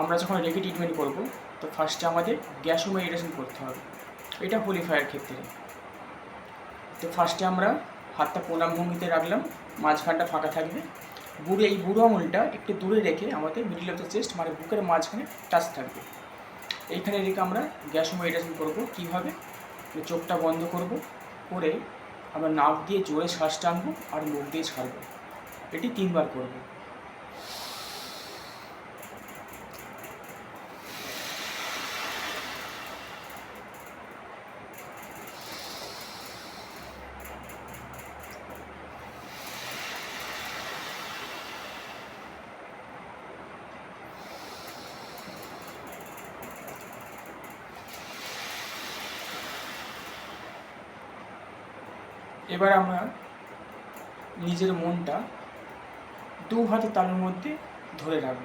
আমরা যখন রেখে ট্রিটমেন্ট করব, তো ফার্স্টে আমাদের গ্যাসো মেডিটেশন করতে হবে। এটা হোলিফায়ার ক্ষেত্রে। তো ফার্স্টে আমরা হাতটা প্রণাম ভঙ্গিতে রাখলাম, মাঝখানটা ফাঁকা থাকবে। বুড়ো এই বুড়ো আঙুলটা একটু দূরে রেখে আমাদের মিডিল অফ দ্য চেস্ট মানে বুকের মাঝখানে টাচ থাকবে। এইখানে রেখে আমরা গ্যাসো মেডিটেশন করব। কীভাবে? চোখটা বন্ধ করব, করে আমরা নাক দিয়ে জোরে শ্বাস টানবো আর মুখ দিয়ে ছাড়বো। এটি তিনবার করব। এবার আমরা নিজের মনটা দু হাতের তালুর মধ্যে ধরে রাখব।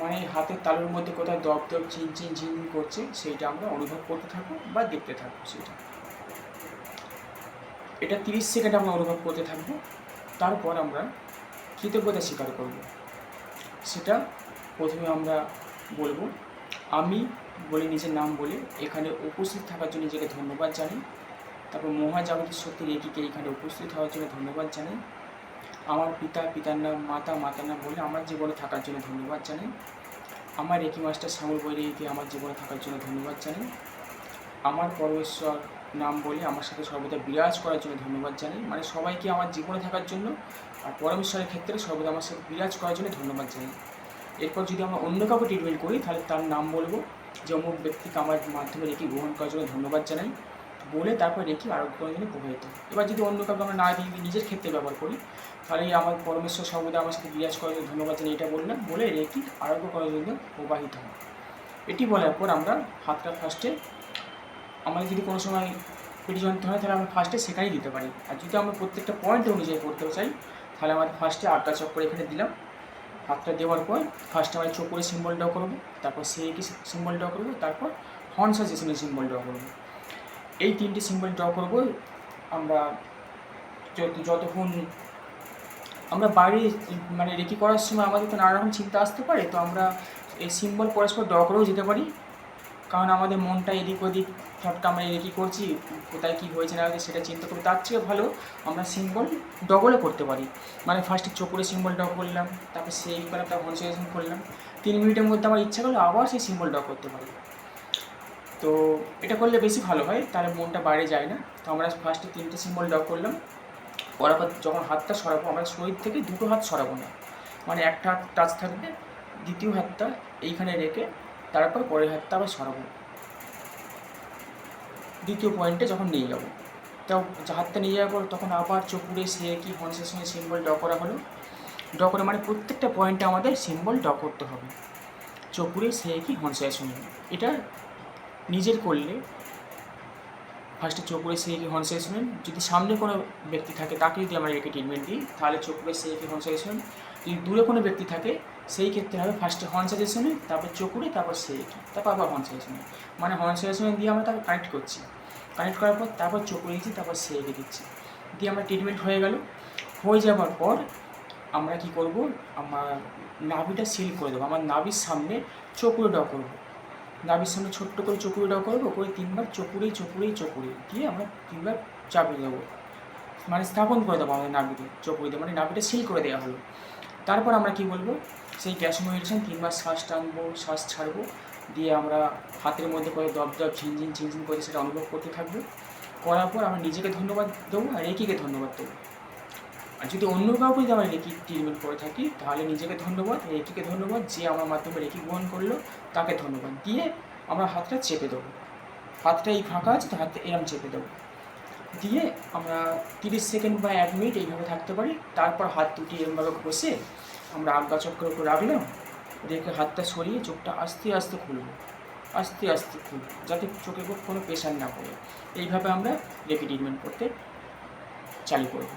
মানে হাতের তালুর মধ্যে কোথায় দপ দপ চিন চিন চিন করছে, সেইটা আমরা অনুভব করতে থাকব বা দেখতে থাকব সেটা। এটা তিরিশ সেকেন্ড আমরা অনুভব করতে থাকব, তারপর আমরা কৃতজ্ঞতা স্বীকার করব। সেটা প্রথমে আমরা বলব, আমি বলে নিজের নাম বলে এখানে উপস্থিত থাকার জন্য নিজেকে ধন্যবাদ জানাই। তারপর মহাজাগতিক শক্তির একিকে এখানে উপস্থিত হওয়ার জন্য ধন্যবাদ জানাই। আমার পিতা, পিতার নাম মাতা, মাতার নাম বলে আমার জীবনে থাকার জন্য ধন্যবাদ জানাই। আমার একি মাস্টার শ্যামল বৈরাগীকে আমার জীবনে থাকার জন্য ধন্যবাদ জানাই। আমার পরমেশ্বর নাম বলে আমার সাথে সর্বদা বিরাজ করার জন্য ধন্যবাদ জানাই। মানে সবাইকে আমার জীবনে থাকার জন্য আর পরমেশ্বরের ক্ষেত্রে সর্বদা আমার সাথে বিরাজ করার জন্য ধন্যবাদ জানাই। এরপর যদি আমরা অন্য কাউকে ট্রিটমেন্ট করি, তাহলে তার নাম বলব। যে অমুক ব্যক্তিকে আমার মাধ্যমে রেখে গ্রহণ করার জন্য ধন্যবাদ জানাই। বলে তারপর রেখে আরোগ্য করার জন্য প্রভাবিত এবার যদি অন্য কাউকে আমরা না দিয়ে নিজের ক্ষেত্রে ব্যবহার করি, তাহলে আমার পরমেশ্বর সর্বদা আমার সাথে বিরাজ করার জন্য ধন্যবাদ জানাই এটা বললাম, বলে রেখে আরোগ্য করার জন্য প্রবাহিত হয় এটি বলার পর আমরা হাতটা ফার্স্টে আমাদের যদি কোনো সময় পেটি যন্ত্রণা হয়, তাহলে আমরা ফার্স্টে সেখানেই দিতে পারি। আর যদি আমরা প্রত্যেকটা পয়েন্ট অনুযায়ী করতে চাই, তাহলে আমাদের ফার্স্টে আটটা চক্কর এখানে দিলাম। হাতটা দেওয়ার পর ফার্স্টে আমরা চোখের সিম্বলটাও করব, তারপর সিএকি সিম্বলটাও করব, তারপর হর্ন সাজেশনের সিম্বলটাও করব। এই তিনটে সিম্বল ড্র করব। আমরা যত যতক্ষণ আমরা বাইরে মানে রেকি করার সময় আমাদের তো নানা রকম চিন্তা আসতে পারে, তো আমরা এই সিম্বল পরস্পর ড্র করেও যেতে পারি। কারণ আমাদের মনটা এদিক ওদিক সবটা আমরা রেকি করছি, কোথায় কী হয়েছে না সেটা চিন্তা করি তার চেয়ে ভালো আমরা সিম্বল ডবলও করতে পারি। মানে ফার্স্টে চোখে সিম্বল ড্র করলাম, তারপর সেই করলাম তারপর কনসেন্ট্রেশন করলাম, তিন মিনিটের মধ্যে আমার ইচ্ছা করলে আবার সেই সিম্বল ড্র করতে পারি। তো এটা করলে বেশি ভালো হয়, তাহলে মনটা বাইরে যায় না। তো আমরা ফার্স্টে তিনটে সিম্বল ড্র করলাম। করার পর যখন হাতটা সরাবো, আমরা শরীর থেকে দুটো হাত সরাবো না। মানে একটা হাত টাচ থাকবে, দ্বিতীয় হাতটা এইখানে রেখে তারপর পরের হাতটা আবার সরাবো। দ্বিতীয় পয়েন্টে যখন নিয়ে যাব। তো হাতটা নিয়ে যাওয়ার পর তখন আবার চকুরে সে কি হংসের সঙ্গে সিম্বল ড্র করা হলো। ড্র করে মানে প্রত্যেকটা পয়েন্টে আমাদের সিম্বল ড্র করতে হবে। চকুরে সে কি হংসের সঙ্গে। এটা নিজের করলে ফার্স্টে চোখে সে কি হনসেশন যদি সামনে কোনো ব্যক্তি থাকে তাকে যদি আমরা রেখে ট্রিটমেন্ট দিই, তাহলে চোখে সে কি হনসেশন যদি দূরে কোনো ব্যক্তি থাকে, সেই ক্ষেত্রে হবে ফার্স্টে হর্ন সাজেশনে তারপর চকুরে তারপর সে কি তারপর আবার হর্ন সাজেশনে মানে হর্ন সাজেশনে দিয়ে আমরা তাকে কানেক্ট করছি। কানেক্ট করার পর তারপর চকুরে দিচ্ছি, তারপর সে এঁকে দিচ্ছি। দিয়ে আমার ট্রিটমেন্ট হয়ে গেল। হয়ে যাওয়ার পর আমরা কি করব? আমার নাভিটা সিল করে দেবো। আমার নাভির সামনে চকুরে ড্র করব। নাভির সামনে ছোট্ট করে চকুরি ড্র করব, করে তিনবার চকুরেই চকুরেই চকুরি দিয়ে আমরা তিনবার চাপিয়ে দেবো। মানে স্থাপন করে দেবো আমাদের নাভিতে চকুরিতে মানে নাভিটা সিল করে দেওয়া হলো। তারপর আমরা কি বলব? সেই গ্যাস মেডিটেশন তিনবার শ্বাস টানবো, শ্বাস ছাড়বো, দিয়ে আমরা হাতের মধ্যে করে দপ দপ ঝিনঝিন ঝিনঝিন করে সেটা অনুভব করতে থাকব। করার পর আমরা নিজেকে ধন্যবাদ দেবো আর একিকে ধন্যবাদ দেবো। আর যদি অন্য কাউকে যদি আমরা রেকি ট্রিটমেন্ট করে থাকি, তাহলে নিজেকে ধন্যবাদ, রেকিকে ধন্যবাদ যে আমার মাধ্যমে রেকি গ্রহণ করল, তাকে ধন্যবাদ। দিয়ে আমরা হাতটা চেপে দেবো। হাতটা এই ফাঁকা আছে, তো হাতটা এরম চেপে দেবো। দিয়ে আমরা তিরিশ সেকেন্ড বা এক মিনিট এইভাবে থাকতে পারি। তারপর হাত দুটি এরমভাবে বসে আমরা আজ্ঞা চক্রের উপর রাখলাম। রেখে হাতটা সরিয়ে চোখটা আস্তে আস্তে খুলবো। আস্তে আস্তে খুলবো, যাতে চোখে কোনো প্রেশার না পড়ে। এইভাবে আমরা রেকি ট্রিটমেন্ট করতে চালু করব।